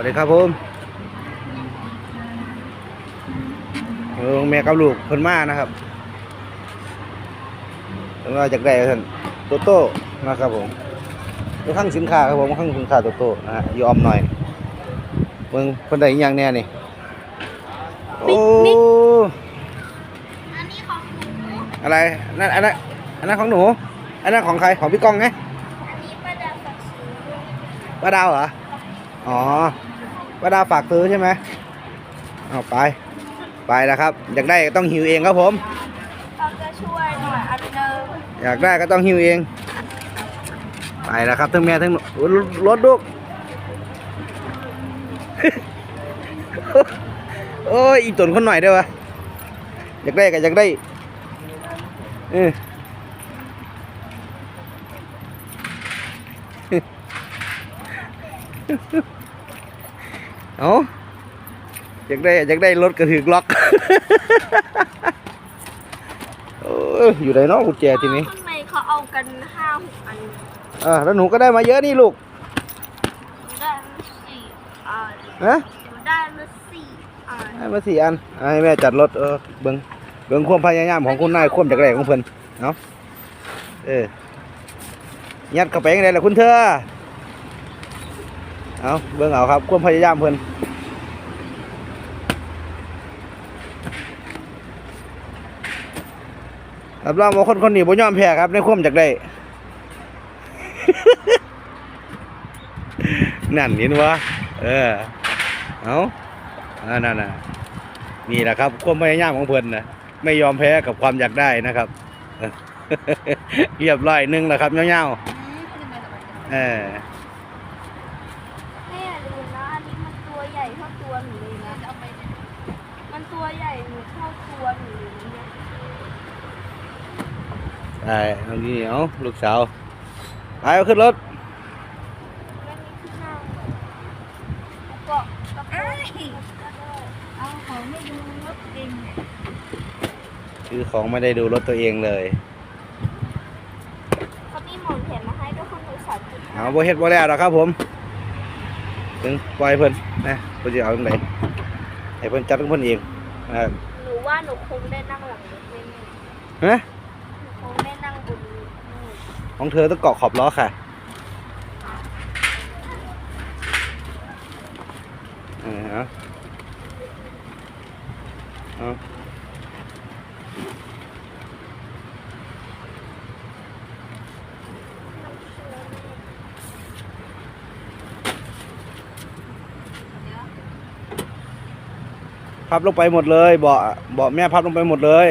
วัสดีครับผมเออแม่กับลูกเพิ่นมานะครับเพิ่นว่าจากได้ท่านโตโต้นะครับผมอยู่ข้างสินค้าครับผมข้างสินค้าโตโต้นะฮะอยู่ออมหน่อยเบิ่งเพิ่นได้อีหยังแน่นี่โอ้อันนี้ของหนูอะไรนั่นอันนั้นอันนั้นของหนู อันนั้นของใครของพี่ก้องไงอันนี้ประดับฝักซื้อป้าดาวเหรอ อ๋อ ป้าดาวฝากซื้อใช่ไหมเอาไป ไปแล้วครับ อยากได้ก็ต้องหิวเองครับผมเขาจะช่วยหน่อยอันเดิมอยากได้ก็ต้องหิวเอง ไปแล้วครับทั้งแม่ทั้งโอ้ยรถลูก โอ้ยอีตนคนหน่อยเด้อวะอยากได้ก็อยากได้เออ เอาอยากได้อยากได้รถกระถือล็อกเอออยู่ไหนเนาะกุญแจทีนี้ข้างในเขาเอากันห้าหกอันอ่าแล้วหนูก็ได้มาเยอะนี่ลูกได้มาสี่อันฮะหนูได้มาสี่อันได้มาสี่อันอะให้แม่จัดรถเออเบิ้งเบิ้งความพยายามของคุณนายความจากแรกของเพิ่นเนาะเออยัดเข้าไปยังไงล่ะคุณเธอ เอาเบิ้งเอาครับความพยายามเพิ่นรับรองว่าคนคนนี้บ่ยอมแพ้ครับ ในความจากได้ นั่นเห็นวะเออ เอาอ่านั่นน่ะนี่แหละครับความพยายามของเพิ่นนะไม่ยอมแพ้กับความอยากได้นะครับ เรียบร้อยหนึ่งแล้วครับเงาๆเออ แม่อย่าลืมนะอันนี้มันตัวใหญ่เท่าตัวหนูเลยนะเอาไปมันตัวใหญ่หนูเท่าตัวหนูเลยนะไอ้เอานี่เอาลูกสาวไปเอาขึ้นรถไม่มีที่นั่งแล้วก็กระโปรงก็ได้เอาของไม่ดูรถเองซื้อของไม่ได้ดูรถตัวเองเลยเขามีหมอนแถมมาให้ด้วยคนหนูสามจุดเอาบ่เฮ็ดบ่แล้วหรอกครับผม ถึงปล่อยเพิ่น นะเพิ่นสิเอาจังไดให้เพิ่นจัดของเพิ่นเองนะครับหนูว่าหนูคงได้นั่งหลังรถไม่แน่ฮะหนูคงได้นั่งบนนี้ของเธอต้องเกาะขอบล้อค่ะเออเอาเอา พับลงไปหมดเลยเบาะเบาะแม่พับลงไปหมดเลย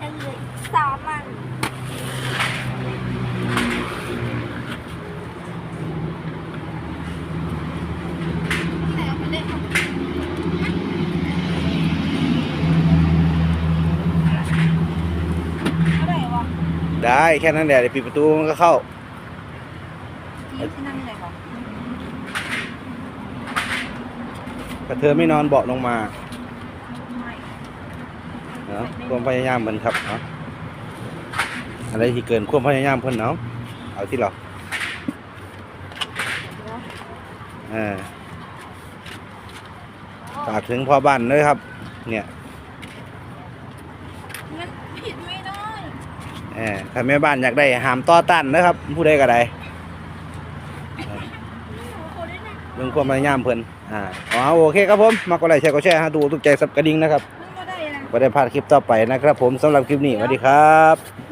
ยังเหลืออีกสามอันเอาไปเล่นอะไรวะ ได้แค่นั้นแหละเดี๋ยวปิดประตูมันก็เข้าที่ที่นั่นอะไรวะกระเธอไม่นอนเบาะลงมาไม่เนาะความพยายามเหมือนครับเนาะอะไรที่เกินความพยายามเพิ่นเนาะเอาที่เราเออฝากถึงพ่อบ้านด้วยครับ เนี่ย มันผิดไม่ได้ เออถ้าแม่บ้านอยากได้หามต่อตันนะครับผู้ใดก็ได้หนูคงได้นั่งเรื่องความพยายามเพิ่นอ่าอ๋อโอเคครับผมมากกว่าไรแชร์ก็แชร์ฮะดูทุกใจสับกระดิ่งนะครับมันก็ได้นะก็ได้พลาดคลิปต่อไปนะครับผมสำหรับคลิปนี้สวัสดีครับ